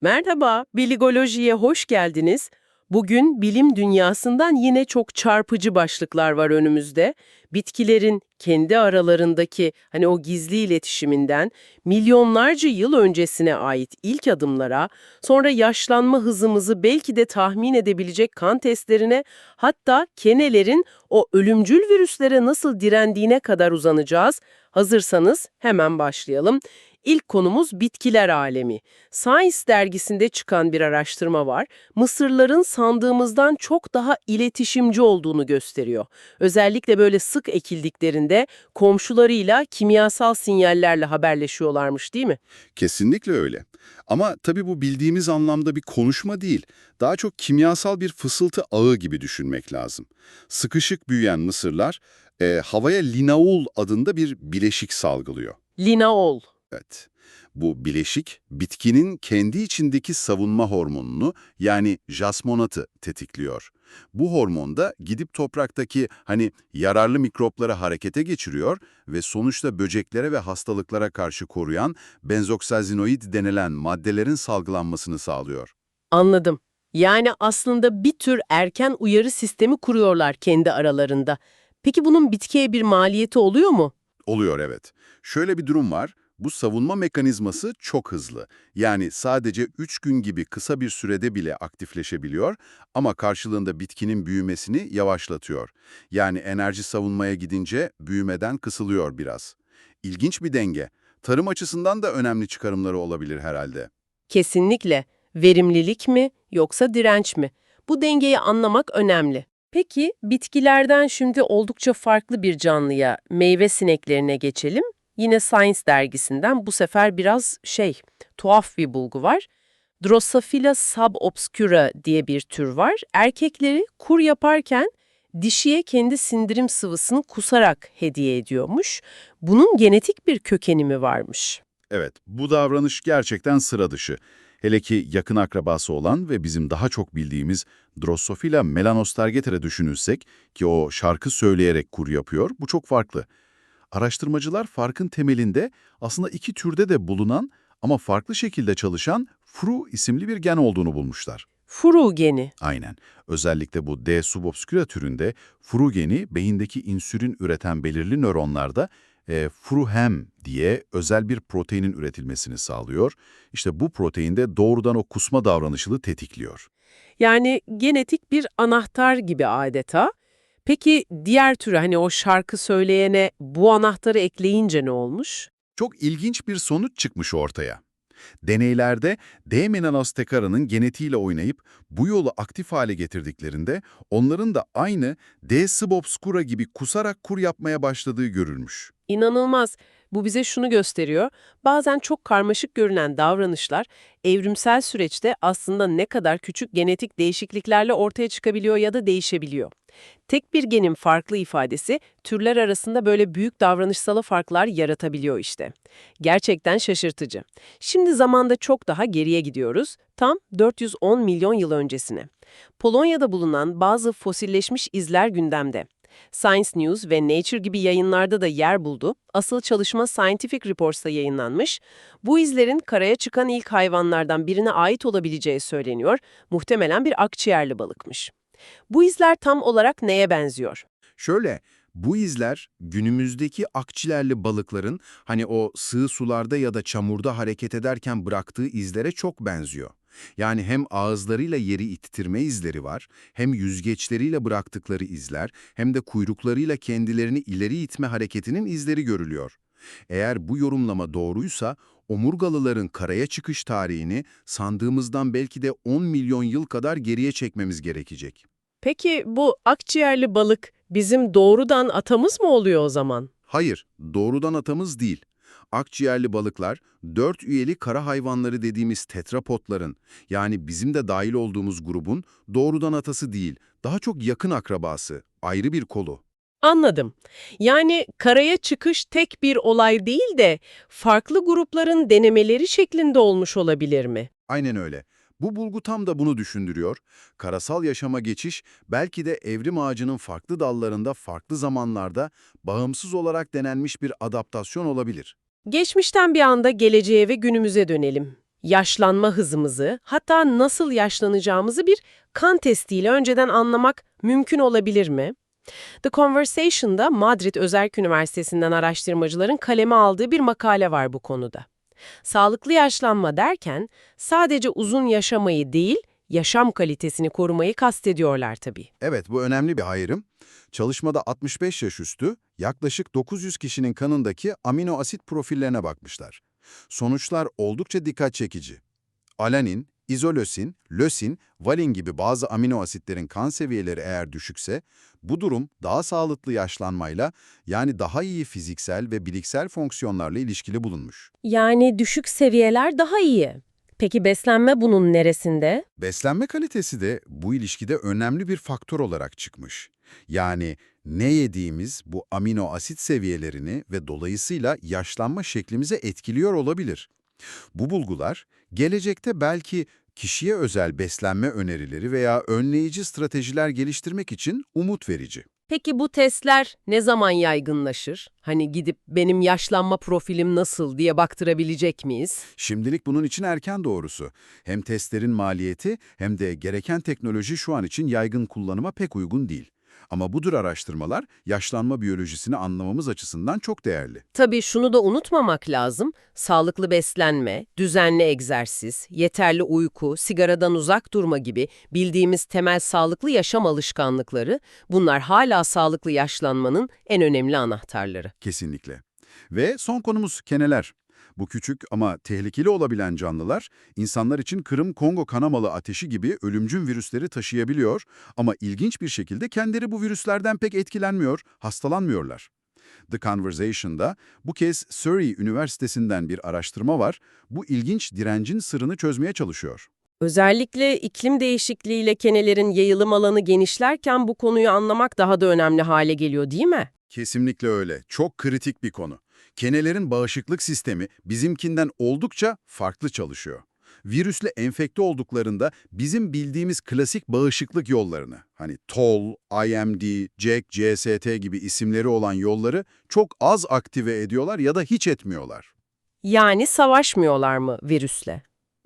Merhaba, Biligoloji'ye hoş geldiniz. Bugün bilim dünyasından yine çok çarpıcı başlıklar var önümüzde. Bitkilerin kendi aralarındaki hani o gizli iletişiminden milyonlarca yıl öncesine ait ilk adımlara, sonra yaşlanma hızımızı belki de tahmin edebilecek kan testlerine, hatta kenelerin o ölümcül virüslere nasıl direndiğine kadar uzanacağız. Hazırsanız hemen başlayalım. İlk konumuz bitkiler alemi. Science dergisinde çıkan bir araştırma var. Mısırların sandığımızdan çok daha iletişimci olduğunu gösteriyor. Özellikle böyle sık ekildiklerinde komşularıyla kimyasal sinyallerle haberleşiyorlarmış değil mi? Kesinlikle öyle. Ama tabii bu bildiğimiz anlamda bir konuşma değil. Daha çok kimyasal bir fısıltı ağı gibi düşünmek lazım. Sıkışık büyüyen mısırlar e, havaya linaol adında bir bileşik salgılıyor. Linaol. Evet. Bu bileşik bitkinin kendi içindeki savunma hormonunu yani jasmonatı tetikliyor. Bu hormon da gidip topraktaki hani yararlı mikropları harekete geçiriyor ve sonuçta böceklere ve hastalıklara karşı koruyan benzoksazinoid denilen maddelerin salgılanmasını sağlıyor. Anladım. Yani aslında bir tür erken uyarı sistemi kuruyorlar kendi aralarında. Peki bunun bitkiye bir maliyeti oluyor mu? Oluyor evet. Şöyle bir durum var. Bu savunma mekanizması çok hızlı. Yani sadece 3 gün gibi kısa bir sürede bile aktifleşebiliyor ama karşılığında bitkinin büyümesini yavaşlatıyor. Yani enerji savunmaya gidince büyümeden kısılıyor biraz. İlginç bir denge. Tarım açısından da önemli çıkarımları olabilir herhalde. Kesinlikle. Verimlilik mi yoksa direnç mi? Bu dengeyi anlamak önemli. Peki bitkilerden şimdi oldukça farklı bir canlıya, meyve sineklerine geçelim. Yine Science dergisinden bu sefer biraz şey, tuhaf bir bulgu var. Drosophila subobscura diye bir tür var. Erkekleri kur yaparken dişiye kendi sindirim sıvısını kusarak hediye ediyormuş. Bunun genetik bir kökeni mi varmış? Evet, bu davranış gerçekten sıra dışı. Hele ki yakın akrabası olan ve bizim daha çok bildiğimiz Drosophila melanostergetere düşünürsek ki o şarkı söyleyerek kur yapıyor, bu çok farklı. Araştırmacılar farkın temelinde aslında iki türde de bulunan ama farklı şekilde çalışan FRU isimli bir gen olduğunu bulmuşlar. Furu geni. Aynen. Özellikle bu D subobscura türünde FRU geni beyindeki insülin üreten belirli nöronlarda e, FRUHEM diye özel bir proteinin üretilmesini sağlıyor. İşte bu protein de doğrudan o kusma davranışını tetikliyor. Yani genetik bir anahtar gibi adeta. Peki diğer türü hani o şarkı söyleyene bu anahtarı ekleyince ne olmuş? Çok ilginç bir sonuç çıkmış ortaya. Deneylerde D. melanostekara'nın genetiğiyle oynayıp bu yolu aktif hale getirdiklerinde onların da aynı D. subobscura gibi kusarak kur yapmaya başladığı görülmüş. İnanılmaz. Bu bize şunu gösteriyor. Bazen çok karmaşık görünen davranışlar evrimsel süreçte aslında ne kadar küçük genetik değişikliklerle ortaya çıkabiliyor ya da değişebiliyor. Tek bir genin farklı ifadesi türler arasında böyle büyük davranışsal farklar yaratabiliyor işte. Gerçekten şaşırtıcı. Şimdi zamanda çok daha geriye gidiyoruz. Tam 410 milyon yıl öncesine. Polonya'da bulunan bazı fosilleşmiş izler gündemde. Science News ve Nature gibi yayınlarda da yer buldu. Asıl çalışma Scientific Reports'ta yayınlanmış. Bu izlerin karaya çıkan ilk hayvanlardan birine ait olabileceği söyleniyor. Muhtemelen bir akciğerli balıkmış. Bu izler tam olarak neye benziyor? Şöyle, bu izler günümüzdeki akciğerli balıkların hani o sığ sularda ya da çamurda hareket ederken bıraktığı izlere çok benziyor. Yani hem ağızlarıyla yeri ittirme izleri var, hem yüzgeçleriyle bıraktıkları izler, hem de kuyruklarıyla kendilerini ileri itme hareketinin izleri görülüyor. Eğer bu yorumlama doğruysa, omurgalıların karaya çıkış tarihini sandığımızdan belki de 10 milyon yıl kadar geriye çekmemiz gerekecek. Peki bu akciğerli balık bizim doğrudan atamız mı oluyor o zaman? Hayır, doğrudan atamız değil. Akciğerli balıklar, dört üyeli kara hayvanları dediğimiz tetrapotların, yani bizim de dahil olduğumuz grubun doğrudan atası değil, daha çok yakın akrabası, ayrı bir kolu. Anladım. Yani karaya çıkış tek bir olay değil de farklı grupların denemeleri şeklinde olmuş olabilir mi? Aynen öyle. Bu bulgu tam da bunu düşündürüyor. Karasal yaşama geçiş belki de evrim ağacının farklı dallarında farklı zamanlarda bağımsız olarak denenmiş bir adaptasyon olabilir. Geçmişten bir anda geleceğe ve günümüze dönelim. yaşlanma hızımızı, hatta nasıl yaşlanacağımızı bir kan testiyle önceden anlamak mümkün olabilir mi? The Conversation'da Madrid Özerk Üniversitesi'nden araştırmacıların kaleme aldığı bir makale var bu konuda. Sağlıklı yaşlanma derken sadece uzun yaşamayı değil, yaşam kalitesini korumayı kastediyorlar tabii. Evet, bu önemli bir ayrım. Çalışmada 65 yaş üstü yaklaşık 900 kişinin kanındaki amino asit profillerine bakmışlar. Sonuçlar oldukça dikkat çekici. Alanin, izolösin, lösin, valin gibi bazı amino asitlerin kan seviyeleri eğer düşükse, bu durum daha sağlıklı yaşlanmayla yani daha iyi fiziksel ve biliksel fonksiyonlarla ilişkili bulunmuş. Yani düşük seviyeler daha iyi. Peki beslenme bunun neresinde? Beslenme kalitesi de bu ilişkide önemli bir faktör olarak çıkmış. Yani ne yediğimiz bu amino asit seviyelerini ve dolayısıyla yaşlanma şeklimize etkiliyor olabilir. Bu bulgular gelecekte belki kişiye özel beslenme önerileri veya önleyici stratejiler geliştirmek için umut verici. Peki bu testler ne zaman yaygınlaşır? Hani gidip benim yaşlanma profilim nasıl diye baktırabilecek miyiz? Şimdilik bunun için erken doğrusu. Hem testlerin maliyeti hem de gereken teknoloji şu an için yaygın kullanıma pek uygun değil. Ama bu tür araştırmalar yaşlanma biyolojisini anlamamız açısından çok değerli. Tabii şunu da unutmamak lazım. Sağlıklı beslenme, düzenli egzersiz, yeterli uyku, sigaradan uzak durma gibi bildiğimiz temel sağlıklı yaşam alışkanlıkları bunlar hala sağlıklı yaşlanmanın en önemli anahtarları. Kesinlikle. Ve son konumuz keneler. Bu küçük ama tehlikeli olabilen canlılar, insanlar için Kırım-Kongo kanamalı ateşi gibi ölümcül virüsleri taşıyabiliyor ama ilginç bir şekilde kendileri bu virüslerden pek etkilenmiyor, hastalanmıyorlar. The Conversation'da bu kez Surrey Üniversitesi'nden bir araştırma var, bu ilginç direncin sırrını çözmeye çalışıyor. Özellikle iklim değişikliğiyle kenelerin yayılım alanı genişlerken bu konuyu anlamak daha da önemli hale geliyor değil mi? Kesinlikle öyle. Çok kritik bir konu. Kenelerin bağışıklık sistemi bizimkinden oldukça farklı çalışıyor. Virüsle enfekte olduklarında bizim bildiğimiz klasik bağışıklık yollarını, hani TOL, IMD, JAK, CST gibi isimleri olan yolları çok az aktive ediyorlar ya da hiç etmiyorlar. Yani savaşmıyorlar mı virüsle?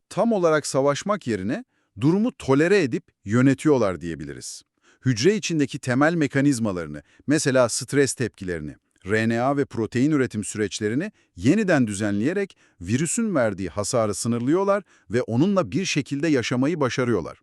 Tam olarak savaşmak yerine durumu tolere edip yönetiyorlar diyebiliriz. Hücre içindeki temel mekanizmalarını, mesela stres tepkilerini, RNA ve protein üretim süreçlerini yeniden düzenleyerek virüsün verdiği hasarı sınırlıyorlar ve onunla bir şekilde yaşamayı başarıyorlar.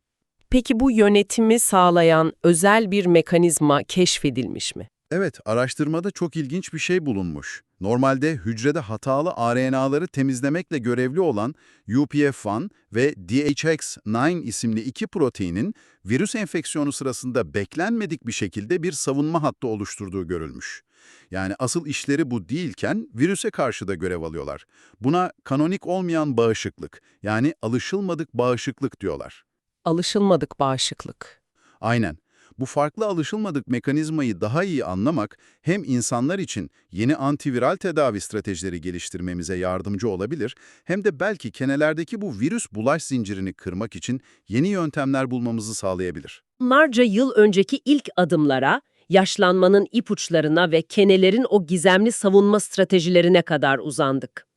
Peki bu yönetimi sağlayan özel bir mekanizma keşfedilmiş mi? Evet, araştırmada çok ilginç bir şey bulunmuş. Normalde hücrede hatalı RNA'ları temizlemekle görevli olan UPF1 ve DHX9 isimli iki proteinin virüs enfeksiyonu sırasında beklenmedik bir şekilde bir savunma hattı oluşturduğu görülmüş. Yani asıl işleri bu değilken virüse karşı da görev alıyorlar. Buna kanonik olmayan bağışıklık, yani alışılmadık bağışıklık diyorlar. Alışılmadık bağışıklık. Aynen. Bu farklı alışılmadık mekanizmayı daha iyi anlamak hem insanlar için yeni antiviral tedavi stratejileri geliştirmemize yardımcı olabilir hem de belki kenelerdeki bu virüs bulaş zincirini kırmak için yeni yöntemler bulmamızı sağlayabilir. Onlarca yıl önceki ilk adımlara, yaşlanmanın ipuçlarına ve kenelerin o gizemli savunma stratejilerine kadar uzandık.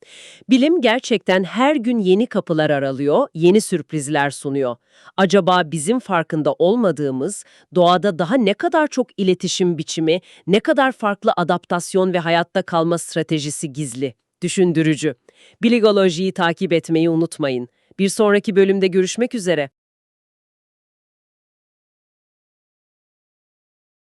Bilim gerçekten her gün yeni kapılar aralıyor, yeni sürprizler sunuyor. Acaba bizim farkında olmadığımız, doğada daha ne kadar çok iletişim biçimi, ne kadar farklı adaptasyon ve hayatta kalma stratejisi gizli? Düşündürücü. Biligolojiyi takip etmeyi unutmayın. Bir sonraki bölümde görüşmek üzere.